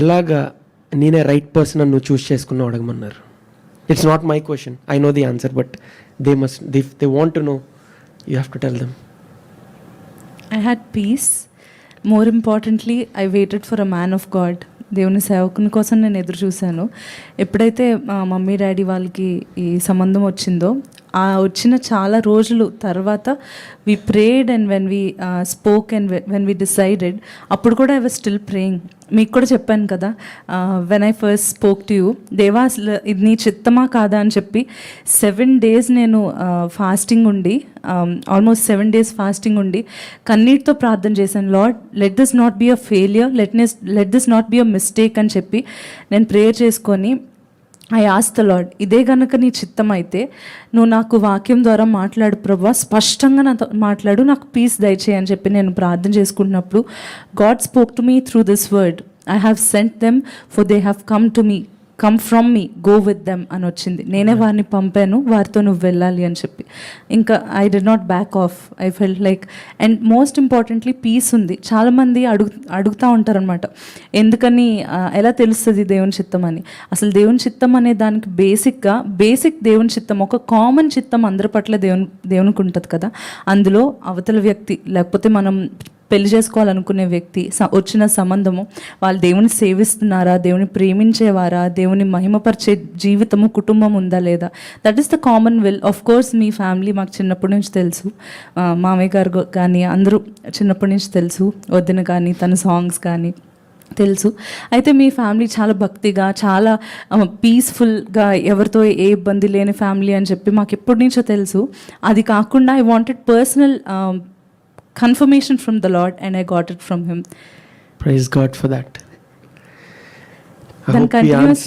ఎలాగా నేనే right person అని నువ్వు చూస్ చేసుకున్నావు అడగమన్నారు. It's not my question I know the answer but they must the they want to know you have to tell them I had peace more importantly I waited for a man of God దేవుని సేవకుని కోసం నేను ఎదురు చూశాను. ఎప్పుడైతే మా mummy daddy వాళ్ళకి ఈ సంబంధం వచ్చిందో ఆ వచ్చిన చాలా రోజులు తర్వాత we prayed and when we spoke and when we decided అప్పుడు కూడా ఐ వాజ్ స్టిల్ ప్రేయింగ్ మీకు కూడా చెప్పాను కదా when I first spoke to you దేవా అసలు ఇది నీ చిత్తమా కాదా అని చెప్పి సెవెన్ డేస్ నేను uh, ఫాస్టింగ్ ఉండి ఆల్మోస్ట్ సెవెన్ డేస్ ఫాస్టింగ్ ఉండి కన్నీటితో ప్రార్థన చేశాను Lord let this not be a failure let ness let this not be a mistake అని చెప్పి నేను ప్రేయర్ చేసుకొని ఐ ఆస్త లాడ్ ఇదే గనక నీ చిత్తం అయితే నువ్వు నాకు వాక్యం ద్వారా మాట్లాడు ప్రభా. స్పష్టంగా నాతో మాట్లాడు నాకు పీస్ దయచేయి అని చెప్పి నేను ప్రార్థన చేసుకుంటున్నప్పుడు God spoke to me through this word I have sent them for they have come to me come from me go with them అని వచ్చింది. నేనే వారిని పంపాను వారితో నువ్వు వెళ్ళాలి అని చెప్పి. ఇంకా I did not back off I fell like and most importantly peace ఉంది. చాలామంది అడుగు అడుగుతూ ఉంటారనమాట ఎందుకని ఎలా తెలుస్తుంది దేవుని చిత్తం అని? అసలు దేవుని చిత్తం అనే దానికి బేసిక్గా బేసిక్ దేవుని చిత్తం ఒక కామన్ చిత్తం అందరి పట్ల దేవుని దేవునికి ఉంటుంది కదా. అందులో అవతల వ్యక్తి లేకపోతే మనం పెళ్ళి చేసుకోవాలనుకునే వ్యక్తి స- వచ్చిన సంబంధము వాళ్ళు దేవుని సేవిస్తున్నారా దేవుని ప్రేమించేవారా దేవుని మహిమపరిచే జీవితము కుటుంబం ఉందా లేదా? That is the common will of course me family మాకు చిన్నప్పటి నుంచి తెలుసు. మామయ్య గారు కానీ అందరూ చిన్నప్పటి నుంచి తెలుసు. వదిన కానీ తన సాంగ్స్ కానీ తెలుసు. అయితే మీ ఫ్యామిలీ చాలా భక్తిగా చాలా పీస్ఫుల్గా ఎవరితో ఏ ఇబ్బంది లేని ఫ్యామిలీ అని చెప్పి మాకు ఎప్పటి నుంచో తెలుసు. అది కాకుండా I wanted personal confirmation from the Lord and I got it from Him. Praise God for that. I then hope continuous.